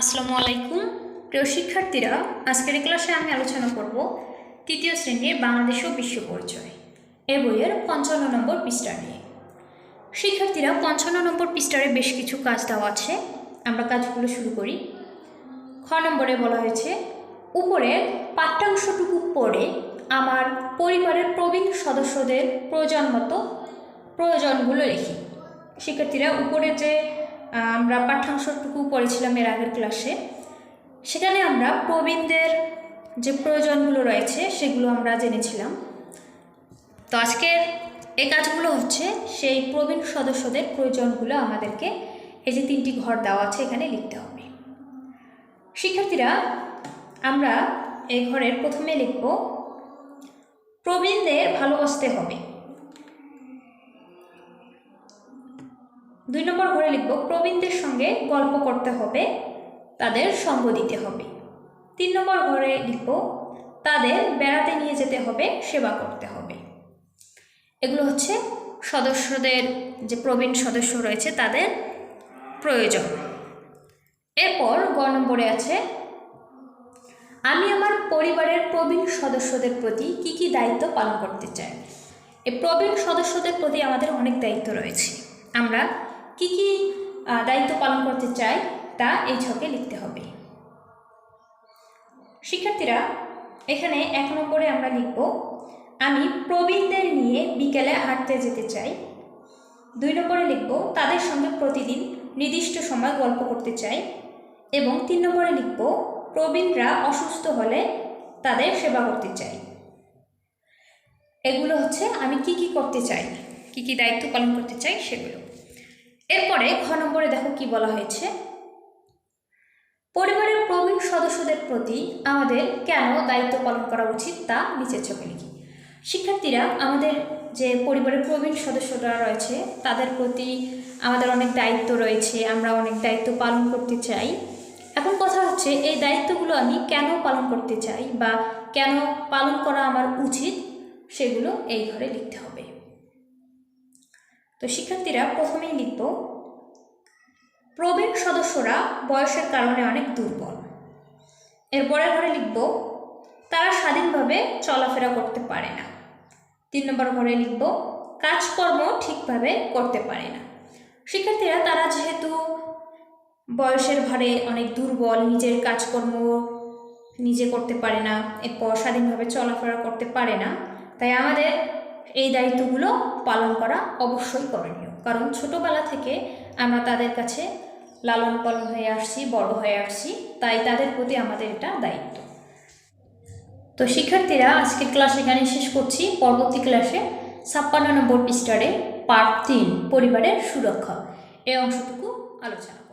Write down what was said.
আসসালামু আলাইকুম। প্রিয় শিক্ষার্থীরা, আজকের ক্লাসে আমি আলোচনা করব তৃতীয় শ্রেণির বাংলাদেশ ও বিশ্ব পরিচয় এ বইয়ের পঞ্চান্ন নম্বর পৃষ্ঠা নিয়ে। শিক্ষার্থীরা, পঞ্চান্ন নম্বর পৃষ্ঠারে বেশ কিছু কাজ দেওয়া আছে। আমরা কাজগুলো শুরু করি। খ নম্বরে বলা হয়েছে উপরে পাঠ্যাংশটুকু পড়ে আমার পরিবারের প্রবীণ সদস্যদের প্রয়োজন মতো প্রয়োজনগুলো লিখি। শিক্ষার্থীরা উপরে যে আমরা পাঠ্যাংশটুকু পড়েছিলাম এর আগের ক্লাসে। সেখানে আমরা প্রবীণদের যে প্রয়োজনগুলো রয়েছে সেগুলো আমরা জেনেছিলাম। তো আজকের এই কাজগুলো হচ্ছে সেই প্রবীণ সদস্যদের প্রয়োজনগুলো আমাদেরকে এই যে তিনটি ঘর দেওয়া আছে এখানে লিখতে হবে। শিক্ষার্থীরা, আমরা এই ঘরের প্রথমে লিখব, প্রবীণদের ভালোবাসতে হবে। দুই নম্বর ঘরে লিখব, প্রবীণদের সঙ্গে গল্প করতে হবে, তাদের সঙ্গ দিতে হবে। তিন নম্বর ঘরে লিখব, তাদের বেড়াতে নিয়ে যেতে হবে, সেবা করতে হবে। এগুলো হচ্ছে সদস্যদের যে প্রবীণ সদস্য রয়েছে, তাদের প্রয়োজন। এরপর গ নম্বরে আছে, আমি আমার পরিবারের প্রবীণ সদস্যদের প্রতি কি কি দায়িত্ব পালন করতে চাই? এই প্রবীণ সদস্যদের প্রতি আমাদের অনেক দায়িত্ব রয়েছে। আমরা কি কি দায়িত্ব পালন করতে চাই তা এই ছকে লিখতে হবে। শিক্ষার্থীরা, এখানে এক নম্বরে আমরা লিখব, আমি প্রবীণদের নিয়ে বিকেলে হাঁটতে যেতে চাই। দুই নম্বরে লিখব, তাদের সঙ্গে প্রতিদিন নির্দিষ্ট সময় গল্প করতে চাই। এবং তিন নম্বরে লিখব, প্রবীণরা অসুস্থ হলে তাদের সেবা করতে চাই। এগুলো হচ্ছে, আমি কি কি করতে চাই, কি কি দায়িত্ব পালন করতে চাই সেগুলো। এরপরে ঘ নম্বরে দেখো কি বলা হয়েছে। পরিবারের প্রবীণ সদস্যদের প্রতি আমাদের কেন দায়িত্ব পালন করা উচিত তা নিচের চোখে লিখি। শিক্ষার্থীরা আমাদের যে পরিবারের প্রবীণ সদস্যরা রয়েছে, তাদের প্রতি আমাদের অনেক দায়িত্ব রয়েছে, আমরা অনেক দায়িত্ব পালন করতে চাই। এখন কথা হচ্ছে, এই দায়িত্বগুলো আমি কেন পালন করতে চাই বা কেন পালন করা আমার উচিত, সেগুলো এই ঘরে লিখতে হবে। তো শিক্ষার্থীরা প্রথমেই লিখব, প্রবীণ সদস্যরা বয়সের কারণে অনেক দুর্বল। এর পরের ঘরে লিখব, তারা স্বাধীনভাবে চলাফেরা করতে পারে না। তিন নম্বর ঘরে লিখব, কাজকর্ম ঠিকভাবে করতে পারে না। শিক্ষার্থীরা, তারা যেহেতু বয়সের ভারে অনেক দুর্বল, নিজের কাজকর্ম নিজে করতে পারে না, এরপর স্বাধীনভাবে চলাফেরা করতে পারে না, তাই আমাদের এই দায়িত্বগুলো পালন করা অবশ্যই করণীয়। কারণ ছোটোবেলা থেকে আমরা তাদের কাছে লালন পালন হয়ে আসছি, বড় হয়ে আসছি, তাই তাদের প্রতি আমাদের এটা দায়িত্ব। তো শিক্ষার্থীরা, আজকের ক্লাস এখানে শেষ করছি। পরবর্তী ক্লাসে ছাপ্পান্ন নম্বর পৃষ্ঠারে পার্ট তিন, পরিবারের সুরক্ষা। এই অংশটুকু আলোচনা।